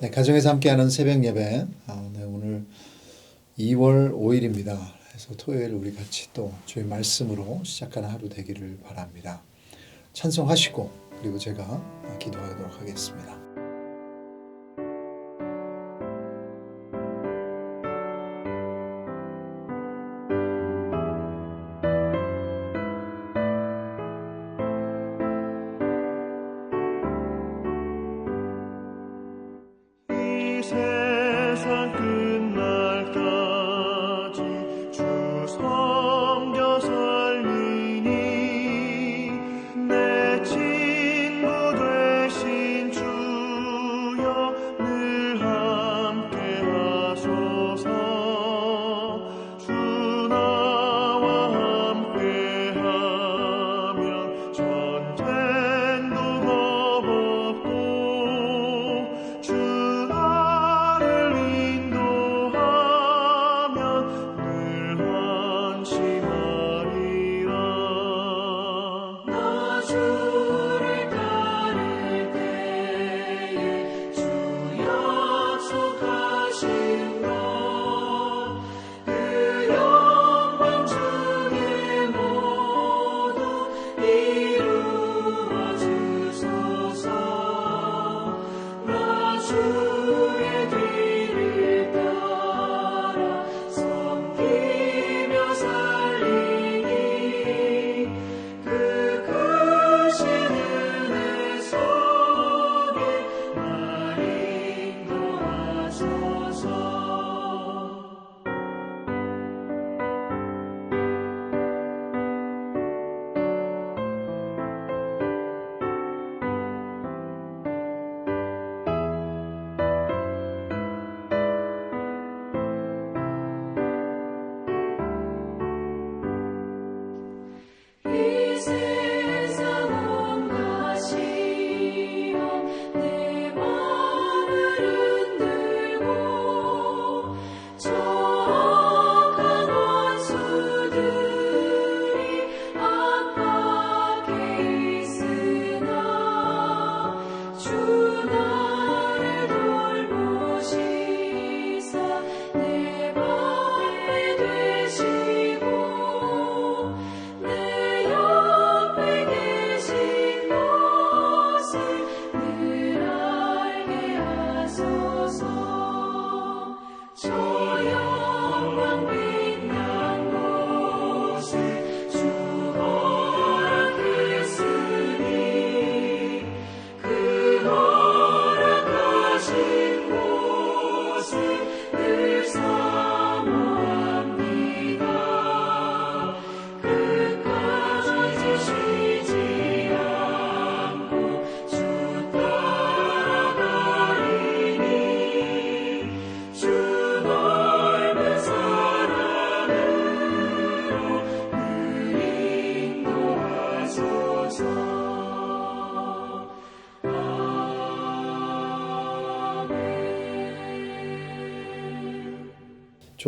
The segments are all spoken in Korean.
네, 가정에서 함께하는 새벽 예배. 아, 네, 오늘 2월 5일입니다. 그래서 토요일 우리 같이 또 주의 말씀으로 시작하는 하루 되기를 바랍니다. 찬송하시고 그리고 제가 기도하도록 하겠습니다.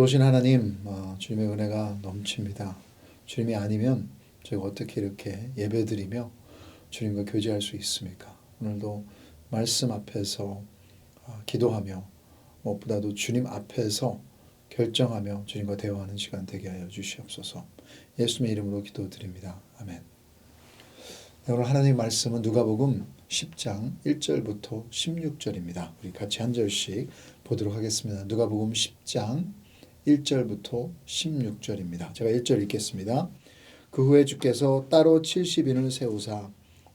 좋으신 하나님, 어, 주님의 은혜가 넘칩니다. 주님이 아니면 저희가 어떻게 이렇게 예배드리며 주님과 교제할 수 있습니까? 오늘도 말씀 앞에서 어, 기도하며 무엇보다도 주님 앞에서 결정하며 주님과 대화하는 시간 되게 하여 주시옵소서. 예수님의 이름으로 기도드립니다. 아멘. 네, 오늘 하나님 말씀은 누가복음 10장 1절부터 16절입니다. 우리 같이 한 절씩 보도록 하겠습니다. 누가복음 10장 1절부터 16절입니다. 제가 1절 읽겠습니다. 그 후에 주께서 따로 70인을 세우사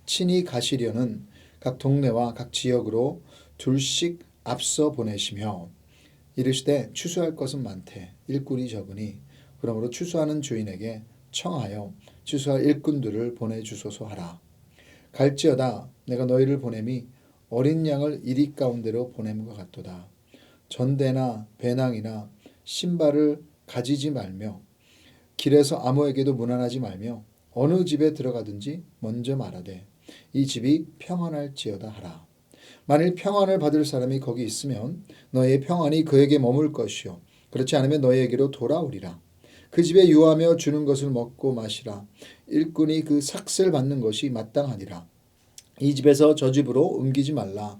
친히 가시려는 각 동네와 각 지역으로 둘씩 앞서 보내시며 이르시되 추수할 것은 많되 일꾼이 적으니 그러므로 추수하는 주인에게 청하여 추수할 일꾼들을 보내주소서 하라. 갈지어다 내가 너희를 보냄이 어린 양을 이리 가운데로 보냄과 같도다. 전대나 배낭이나 신발을 가지지 말며 길에서 아무에게도 무난하지 말며 어느 집에 들어가든지 먼저 말하되 이 집이 평안할지어다 하라. 만일 평안을 받을 사람이 거기 있으면 너의 평안이 그에게 머물 것이요 그렇지 않으면 너에게로 돌아오리라. 그 집에 유하며 주는 것을 먹고 마시라. 일꾼이 그 삭슬 받는 것이 마땅하니라. 이 집에서 저 집으로 옮기지 말라.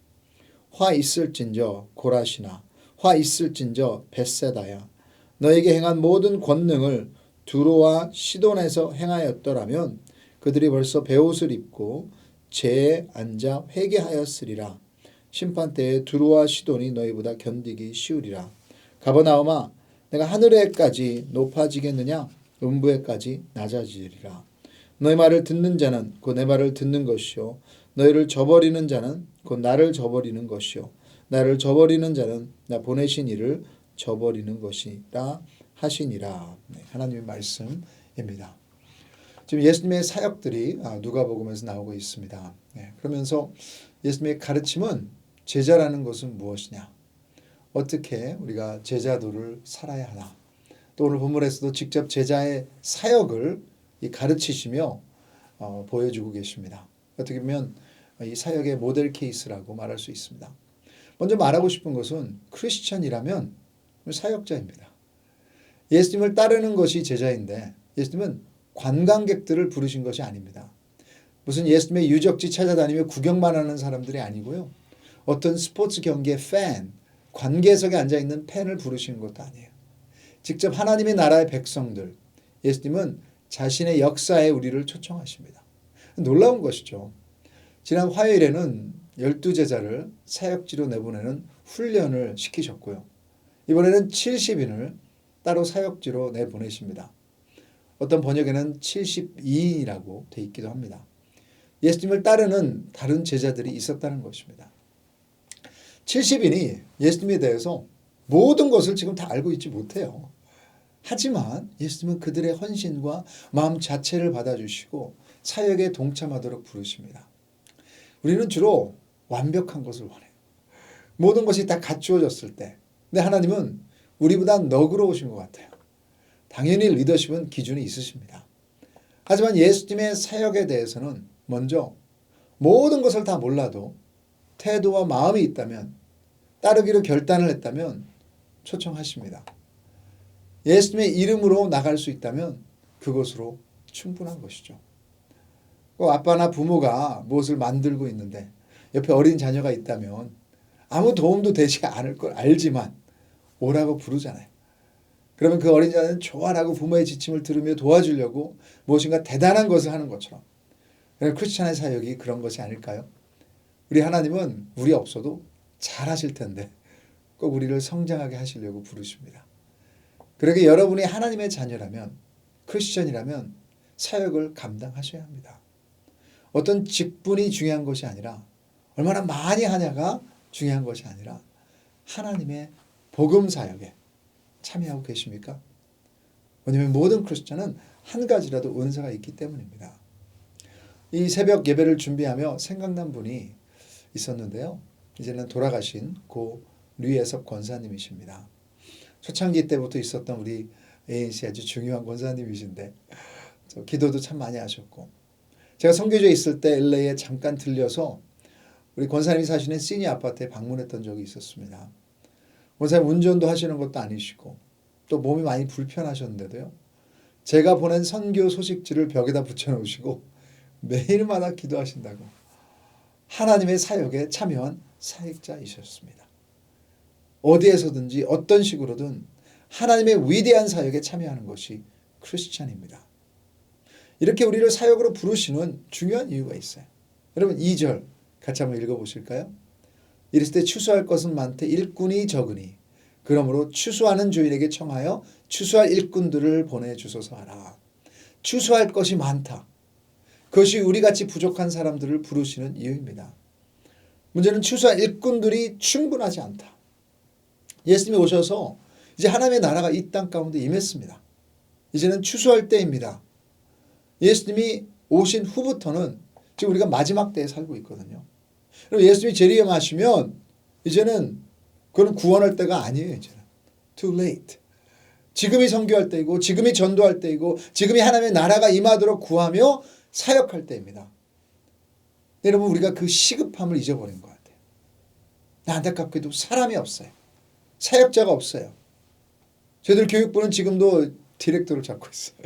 화 있을진저 고라시나 화 있을진저 벳세다야 너에게 행한 모든 권능을 두로와 시돈에서 행하였더라면 그들이 벌써 베옷을 입고 재에 앉아 회개하였으리라. 심판 때에 두루와 시돈이 너희보다 견디기 쉬우리라. 가버나움아 내가 하늘에까지 높아지겠느냐 음부에까지 낮아지리라. 너희 말을 듣는 자는 곧내 말을 듣는 것이요 너희를 저버리는 자는 곧 나를 저버리는 것이요 나를 저버리는 자는 나 보내신 이를 저버리는 것이라 하시니라. 네, 하나님의 말씀입니다. 지금 예수님의 사역들이 아, 누가복음에서 나오고 있습니다. 네, 그러면서 예수님의 가르침은 제자라는 것은 무엇이냐? 어떻게 우리가 제자도를 살아야 하나? 또 오늘 본문에서도 직접 제자의 사역을 이 가르치시며 어, 보여주고 계십니다. 어떻게 보면 이 사역의 모델 케이스라고 말할 수 있습니다. 먼저 말하고 싶은 것은 크리스천이라면 사역자입니다. 예수님을 따르는 것이 제자인데 예수님은 관광객들을 부르신 것이 아닙니다. 무슨 예수님의 유적지 찾아다니며 구경만 하는 사람들이 아니고요. 어떤 스포츠 경기의 팬, 관계석에 앉아 있는 팬을 부르시는 것도 아니에요. 직접 하나님의 나라의 백성들, 예수님은 자신의 역사에 우리를 초청하십니다. 놀라운 것이죠. 지난 화요일에는 열두 제자를 사역지로 내보내는 훈련을 시키셨고요. 이번에는 70인을 따로 사역지로 내보내십니다. 어떤 번역에는 72인이라고 돼 있기도 합니다. 예수님을 따르는 다른 제자들이 있었다는 것입니다. 70인이 예수님에 대해서 모든 것을 지금 다 알고 있지 못해요. 하지만 예수님은 그들의 헌신과 마음 자체를 받아주시고 사역에 동참하도록 부르십니다. 우리는 주로 완벽한 것을 원해요. 모든 것이 다 갖추어졌을 때. 근데 하나님은 우리보다 너그러우신 것 같아요. 당연히 리더십은 기준이 있으십니다. 하지만 예수님의 사역에 대해서는 먼저 모든 것을 다 몰라도 태도와 마음이 있다면 따르기로 결단을 했다면 초청하십니다. 예수님의 이름으로 나갈 수 있다면 그것으로 충분한 것이죠. 꼭 아빠나 부모가 무엇을 만들고 있는데 옆에 어린 자녀가 있다면 아무 도움도 되지 않을 걸 알지만 오라고 부르잖아요. 그러면 그 어린 자는 좋아라고 부모의 지침을 들으며 도와주려고 무엇인가 대단한 것을 하는 것처럼. 크리스천의 사역이 그런 것이 아닐까요? 우리 하나님은 우리 없어도 잘하실 텐데 꼭 우리를 성장하게 하시려고 부르십니다. 그러게 여러분이 하나님의 자녀라면 크리스천이라면 사역을 감당하셔야 합니다. 어떤 직분이 중요한 것이 아니라 얼마나 많이 하냐가 중요한 것이 아니라 하나님의 복음 사역에 참여하고 계십니까? 왜냐하면 모든 크리스천은 한 가지라도 은사가 있기 때문입니다. 이 새벽 예배를 준비하며 생각난 분이 있었는데요. 이제는 돌아가신 고 류예섭 권사님이십니다. 초창기 때부터 있었던 우리 ANC 아주 중요한 권사님이신데 기도도 참 많이 하셨고 제가 선교지에 있을 때 LA에 잠깐 들려서 우리 권사님이 사시는 시니 아파트에 방문했던 적이 있었습니다. 권사님 운전도 하시는 것도 아니시고 또 몸이 많이 불편하셨는데도요. 제가 보낸 선교 소식지를 벽에다 붙여놓으시고 매일마다 기도하신다고 하나님의 사역에 참여한 사역자이셨습니다. 어디에서든지 어떤 식으로든 하나님의 위대한 사역에 참여하는 것이 크리스찬입니다. 이렇게 우리를 사역으로 부르시는 중요한 이유가 있어요. 여러분 2절 같이 한번 읽어보실까요? 이랬을 때 추수할 것은 많되 일꾼이 적으니 그러므로 추수하는 주인에게 청하여 추수할 일꾼들을 보내주소서 하라. 추수할 것이 많다. 그것이 우리같이 부족한 사람들을 부르시는 이유입니다. 문제는 추수할 일꾼들이 충분하지 않다. 예수님이 오셔서 이제 하나님의 나라가 이 땅 가운데 임했습니다. 이제는 추수할 때입니다. 예수님이 오신 후부터는 지금 우리가 마지막 때에 살고 있거든요. 그럼 예수님이 재림하시면 이제는 그건 구원할 때가 아니에요. 이제는 too late. 지금이 선교할 때이고 지금이 전도할 때이고 지금이 하나님의 나라가 임하도록 구하며 사역할 때입니다. 여러분 우리가 그 시급함을 잊어버린 것 같아요. 안타깝게도 사람이 없어요. 사역자가 없어요. 저희들 교육부는 지금도 디렉터를 잡고 있어요.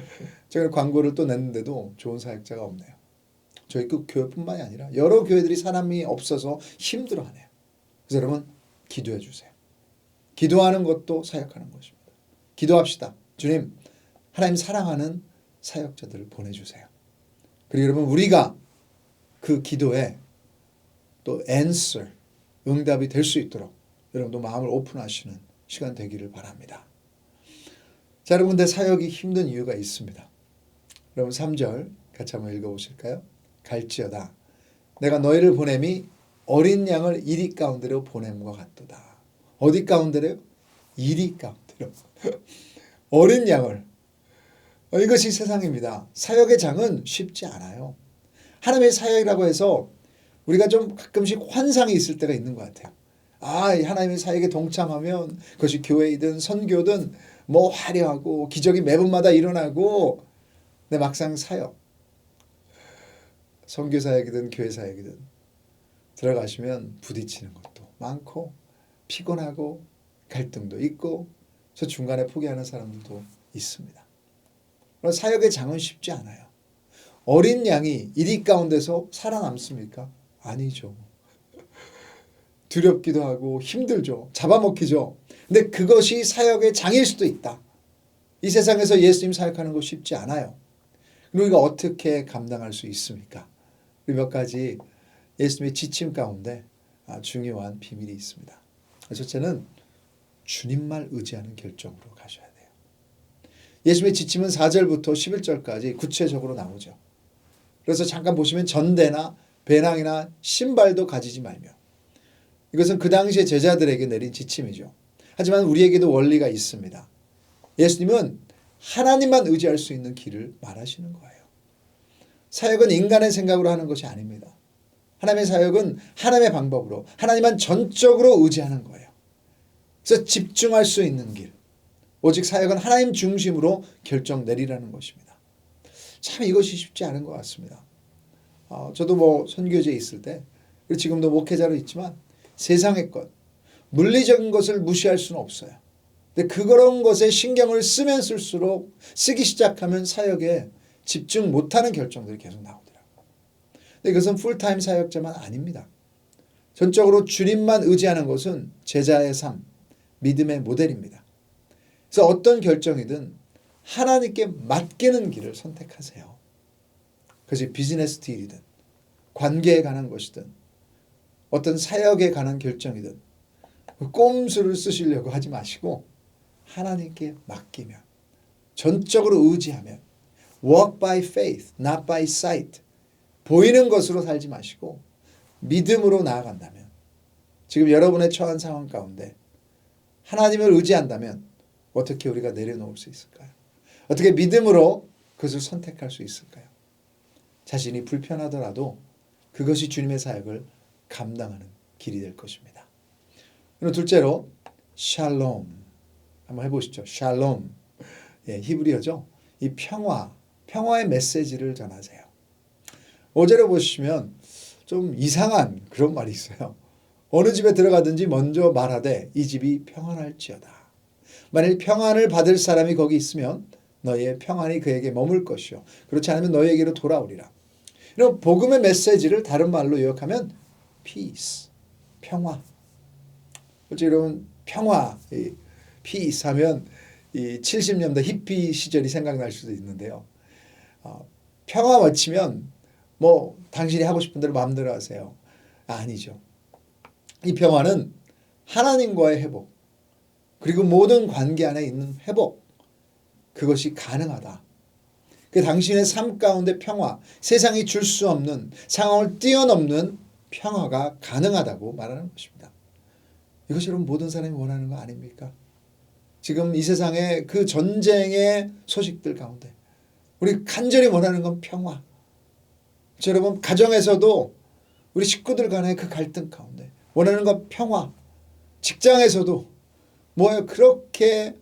제가 광고를 또 냈는데도 좋은 사역자가 없네요. 저희 그 교회뿐만이 아니라 여러 교회들이 사람이 없어서 힘들어하네요. 그래서 여러분 기도해 주세요. 기도하는 것도 사역하는 것입니다. 기도합시다. 주님, 하나님 사랑하는 사역자들을 보내주세요. 그리고 여러분 우리가 그 기도에 또 answer, 응답이 될 수 있도록 여러분도 마음을 오픈하시는 시간 되기를 바랍니다. 자, 여러분 근데 사역이 힘든 이유가 있습니다. 여러분 3절 같이 한번 읽어보실까요? 갈지어다. 내가 너희를 보냄이 어린 양을 이리 가운데로 보냄과 같도다. 어디 가운데로요? 이리 가운데로. 어린 양을. 어, 이것이 세상입니다. 사역의 장은 쉽지 않아요. 하나님의 사역이라고 해서 우리가 좀 가끔씩 환상이 있을 때가 있는 것 같아요. 아, 이 하나님의 사역에 동참하면 그것이 교회이든 선교든 뭐 화려하고 기적이 매번마다 일어나고 근데 막상 사역 선교 사역이든 교회 사역이든 들어가시면 부딪히는 것도 많고 피곤하고 갈등도 있고 저 중간에 포기하는 사람들도 있습니다. 사역의 장은 쉽지 않아요. 어린 양이 이리 가운데서 살아남습니까? 아니죠. 두렵기도 하고 힘들죠. 잡아먹히죠. 근데 그것이 사역의 장일 수도 있다. 이 세상에서 예수님 사역하는 거 쉽지 않아요. 우리가 어떻게 감당할 수 있습니까? 몇 가지 예수님의 지침 가운데 아, 중요한 비밀이 있습니다. 첫째는 주님만 의지하는 결정으로 가셔야 돼요. 예수님의 지침은 4절부터 11절까지 구체적으로 나오죠. 그래서 잠깐 보시면 전대나 배낭이나 신발도 가지지 말며 이것은 그 당시에 제자들에게 내린 지침이죠. 하지만 우리에게도 원리가 있습니다. 예수님은 하나님만 의지할 수 있는 길을 말하시는 거예요. 사역은 인간의 생각으로 하는 것이 아닙니다. 하나님의 사역은 하나님의 방법으로 하나님만 전적으로 의지하는 거예요. 그래서 집중할 수 있는 길. 오직 사역은 하나님 중심으로 결정 내리라는 것입니다. 참 이것이 쉽지 않은 것 같습니다. 어, 저도 뭐 선교제에 있을 때 지금도 목회자로 있지만 세상의 것, 물리적인 것을 무시할 수는 없어요. 근데 그런 것에 신경을 쓰면 쓸수록 쓰기 시작하면 사역에 집중 못하는 결정들이 계속 나오더라고요. 근데 이것은 풀타임 사역자만 아닙니다. 전적으로 주님만 의지하는 것은 제자의 삶, 믿음의 모델입니다. 그래서 어떤 결정이든 하나님께 맡기는 길을 선택하세요. 그것이 비즈니스 딜이든 관계에 관한 것이든 어떤 사역에 관한 결정이든 꼼수를 쓰시려고 하지 마시고 하나님께 맡기면 전적으로 의지하면 walk by faith, not by sight 보이는 것으로 살지 마시고 믿음으로 나아간다면 지금 여러분의 처한 상황 가운데 하나님을 의지한다면 어떻게 우리가 내려놓을 수 있을까요? 어떻게 믿음으로 그것을 선택할 수 있을까요? 자신이 불편하더라도 그것이 주님의 사역을 감당하는 길이 될 것입니다. 그리고 둘째로 샬롬 한번 해보시죠. 샬롬 예, 히브리어죠. 이 평화, 평화의 메시지를 전하세요. 오절에 보시면 좀 이상한 그런 말이 있어요. 어느 집에 들어가든지 먼저 말하되 이 집이 평안할지어다. 만일 평안을 받을 사람이 거기 있으면 너의 평안이 그에게 머물 것이요. 그렇지 않으면 너에게로 돌아오리라. 이런 복음의 메시지를 다른 말로 요약하면 peace, 평화. 어째 여러분 평화, 이 peace 하면 이 70년대 히피 시절이 생각날 수도 있는데요. 어, 평화 외치면 뭐 당신이 하고 싶은 대로 마음대로 하세요. 아니죠. 이 평화는 하나님과의 회복, 그리고 모든 관계 안에 있는 회복, 그것이 가능하다. 그 당신의 삶 가운데 평화, 세상이 줄 수 없는 상황을 뛰어넘는 평화가 가능하다고 말하는 것입니다. 이것이 여러분 모든 사람이 원하는 거 아닙니까? 지금 이 세상의 그 전쟁의 소식들 가운데 우리 간절히 원하는 건 평화. 저 여러분 가정에서도 우리 식구들 간의 그 갈등 가운데 원하는 건 평화. 직장에서도 뭐예요? 그렇게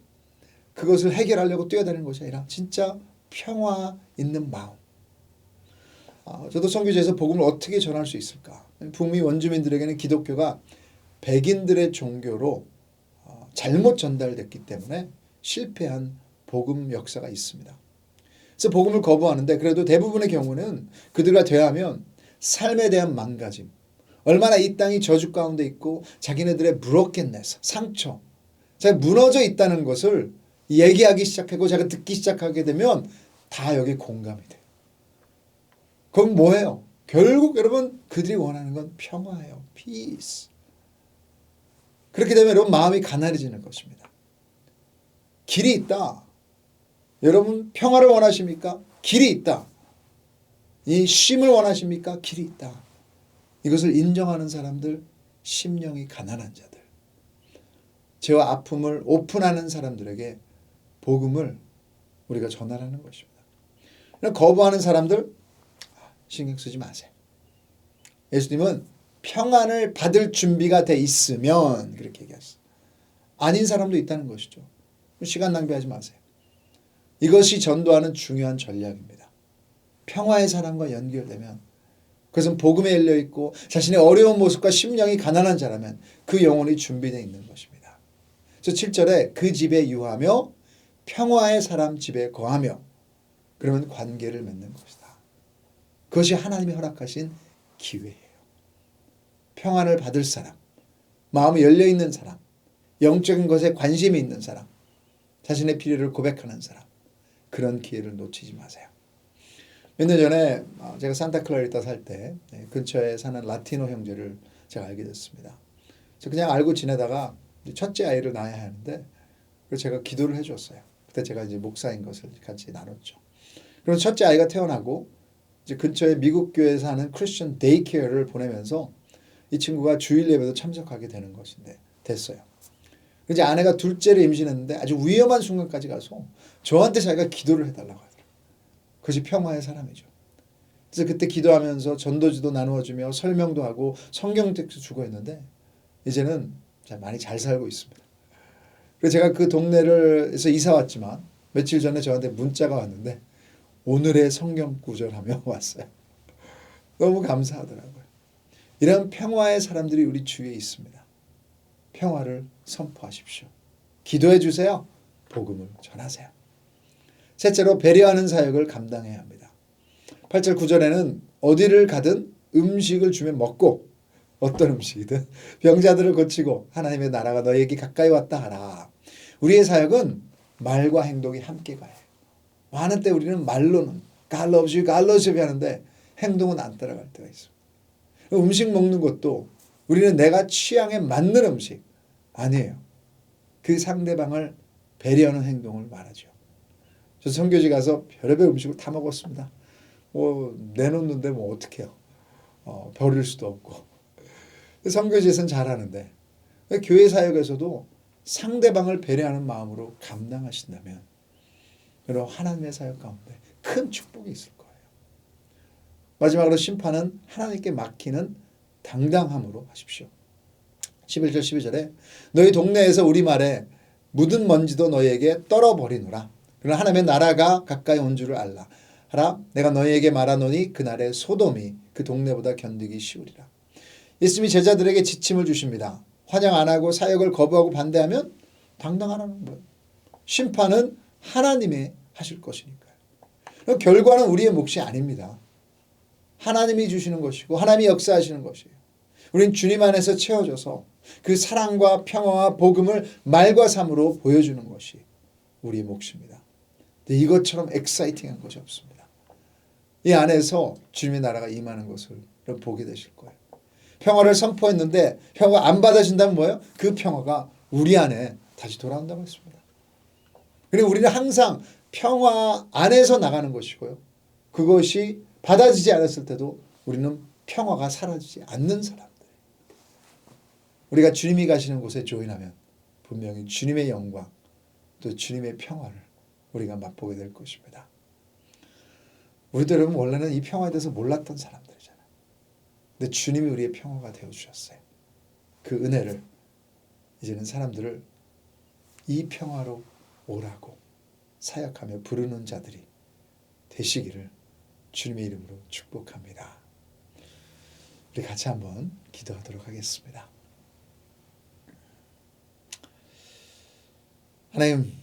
그것을 해결하려고 뛰어다니는 것이 아니라 진짜 평화 있는 마음. 아, 저도 선교제에서 복음을 어떻게 전할 수 있을까? 북미 원주민들에게는 기독교가 백인들의 종교로 어, 잘못 전달됐기 때문에 실패한 복음 역사가 있습니다. 그래서 복음을 거부하는데 그래도 대부분의 경우는 그들과 대하면 삶에 대한 망가짐, 얼마나 이 땅이 저주 가운데 있고 자기네들의 브로켄네스, 상처, 제가 무너져 있다는 것을 얘기하기 시작하고 제가 듣기 시작하게 되면 다 여기 공감이 돼요. 그럼 뭐예요? 결국 여러분 그들이 원하는 건 평화예요. peace. 그렇게 되면 여러분 마음이 가난해지는 것입니다. 길이 있다. 여러분 평화를 원하십니까? 길이 있다. 이 쉼을 원하십니까? 길이 있다. 이것을 인정하는 사람들, 심령이 가난한 자들, 죄와 아픔을 오픈하는 사람들에게 복음을 우리가 전하라는 것입니다. 거부하는 사람들 신경 쓰지 마세요. 예수님은 평안을 받을 준비가 돼 있으면 그렇게 얘기하셨어요. 아닌 사람도 있다는 것이죠. 시간 낭비하지 마세요. 이것이 전도하는 중요한 전략입니다. 평화의 사람과 연결되면 그것은 복음에 열려 있고 자신의 어려운 모습과 심령이 가난한 자라면 그 영혼이 준비되어 있는 것입니다. 그래서 7절에 그 집에 유하며 평화의 사람 집에 거하며 그러면 관계를 맺는 것이다. 그것이 하나님이 허락하신 기회예요. 평안을 받을 사람, 마음이 열려 있는 사람, 영적인 것에 관심이 있는 사람, 자신의 필요를 고백하는 사람, 그런 기회를 놓치지 마세요. 몇 년 전에 어, 제가 산타클라리타 살 때 근처에 사는 라티노 형제를 제가 알게 됐습니다. 저 그냥 알고 지내다가 첫째 아이를 낳아야 하는데 그래서 제가 기도를 해줬어요. 그때 제가 이제 목사인 것을 같이 나눴죠. 그럼 첫째 아이가 태어나고 이제 근처에 미국 교회에 사는 크리스천 데이케어를 보내면서 이 친구가 주일 예배도 참석하게 되는 것인데 됐어요. 이제 아내가 둘째를 임신했는데 아주 위험한 순간까지 가서 저한테 자기가 기도를 해달라고 하더라고요. 그것이 평화의 사람이죠. 그래서 그때 기도하면서 전도지도 나누어주며 설명도 하고 성경 텍스트 주고 했는데 이제는 많이 잘 살고 있습니다. 그래서 제가 그 동네를에서 이사 왔지만 며칠 전에 저한테 문자가 왔는데 오늘의 성경 구절하며 왔어요. 너무 감사하더라고요. 이런 평화의 사람들이 우리 주위에 있습니다. 평화를 선포하십시오. 기도해 주세요. 복음을 전하세요. 셋째로 배려하는 사역을 감당해야 합니다. 8절 9절에는 어디를 가든 음식을 주면 먹고 어떤 음식이든 병자들을 고치고 하나님의 나라가 너에게 가까이 왔다 하라. 우리의 사역은 말과 행동이 함께 가요. 많은 때 우리는 말로는 God loves you, God loves you 하는데 행동은 안 따라갈 때가 있습니다. 음식 먹는 것도 우리는 내가 취향에 맞는 음식 아니에요. 그 상대방을 배려하는 행동을 말하죠. 저 선교지 가서 별의별 음식을 다 먹었습니다. 뭐 내놓는데 뭐 어떡해요. 어, 버릴 수도 없고. 선교지에서는 잘하는데 교회 사역에서도 상대방을 배려하는 마음으로 감당하신다면 여러분 하나님의 사역 가운데 큰 축복이 있을 거예요. 마지막으로 심판은 하나님께 맡기는 당당함으로 하십시오. 11절 12절에 너희 동네에서 우리말에 묻은 먼지도 너희에게 떨어버리노라. 그러나 하나님의 나라가 가까이 온 줄을 알라. 하라 내가 너희에게 말하노니 그날의 소돔이 그 동네보다 견디기 쉬우리라. 예수님이 제자들에게 지침을 주십니다. 환영 안 하고 사역을 거부하고 반대하면 당당하라는 거예요. 심판은 하나님이 하실 것이니까요. 결과는 우리의 몫이 아닙니다. 하나님이 주시는 것이고 하나님이 역사하시는 것이에요. 우린 주님 안에서 채워져서 그 사랑과 평화와 복음을 말과 삶으로 보여주는 것이 우리의 몫입니다. 이것처럼 엑사이팅한 것이 없습니다. 이 안에서 주님의 나라가 임하는 것을 보게 되실 거예요. 평화를 선포했는데 평화가 안 받아진다면 뭐예요? 그 평화가 우리 안에 다시 돌아온다고 했습니다. 그리고 우리는 항상 평화 안에서 나가는 것이고요. 그것이 받아지지 않았을 때도 우리는 평화가 사라지지 않는 사람들. 우리가 주님이 가시는 곳에 조인하면 분명히 주님의 영광 또 주님의 평화를 우리가 맛보게 될 것입니다. 여러분 원래는 이 평화에 대해서 몰랐던 사람들이잖아요. 근데 주님이 우리의 평화가 되어 주셨어요. 그 은혜를 이제는 사람들을 이 평화로 오라고 사역하며 부르는 자들이 되시기를 주님의 이름으로 축복합니다. 우리 같이 한번 기도하도록 하겠습니다. 하나님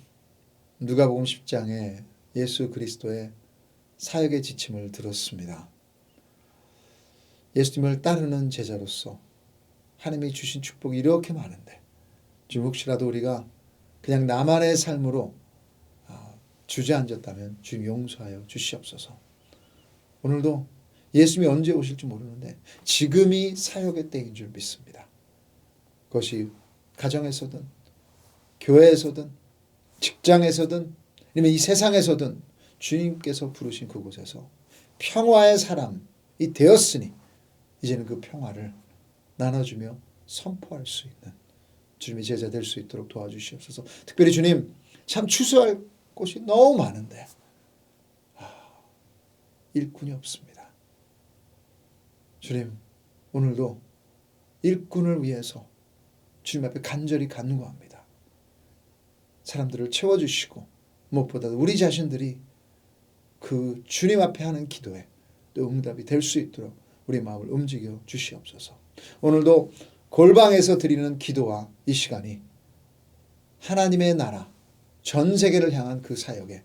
누가복음 10장에 예수 그리스도의 사역의 지침을 들었습니다. 예수님을 따르는 제자로서 하나님이 주신 축복이 이렇게 많은데 지금 혹시라도 우리가 그냥 나만의 삶으로 아, 주저앉았다면 주님 용서하여 주시옵소서. 오늘도 예수님이 언제 오실지 모르는데 지금이 사역의 때인 줄 믿습니다. 그것이 가정에서든 교회에서든 직장에서든 아니면 이 세상에서든 주님께서 부르신 그곳에서 평화의 사람이 되었으니 이제는 그 평화를 나눠주며 선포할 수 있는 주님의 제자 될 수 있도록 도와주시옵소서. 특별히 주님 참 추수할 곳이 너무 많은데 아, 일꾼이 없습니다. 주님 오늘도 일꾼을 위해서 주님 앞에 간절히 간구합니다. 사람들을 채워주시고 무엇보다도 우리 자신들이 그 주님 앞에 하는 기도에 또 응답이 될 수 있도록 우리 마음을 움직여 주시옵소서. 오늘도 골방에서 드리는 기도와 이 시간이 하나님의 나라 전 세계를 향한 그 사역에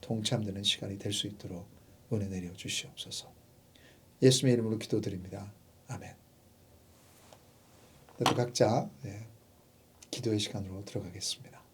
동참되는 시간이 될 수 있도록 은혜 내려 주시옵소서. 예수님의 이름으로 기도드립니다. 아멘. 또 각자 예, 기도의 시간으로 들어가겠습니다.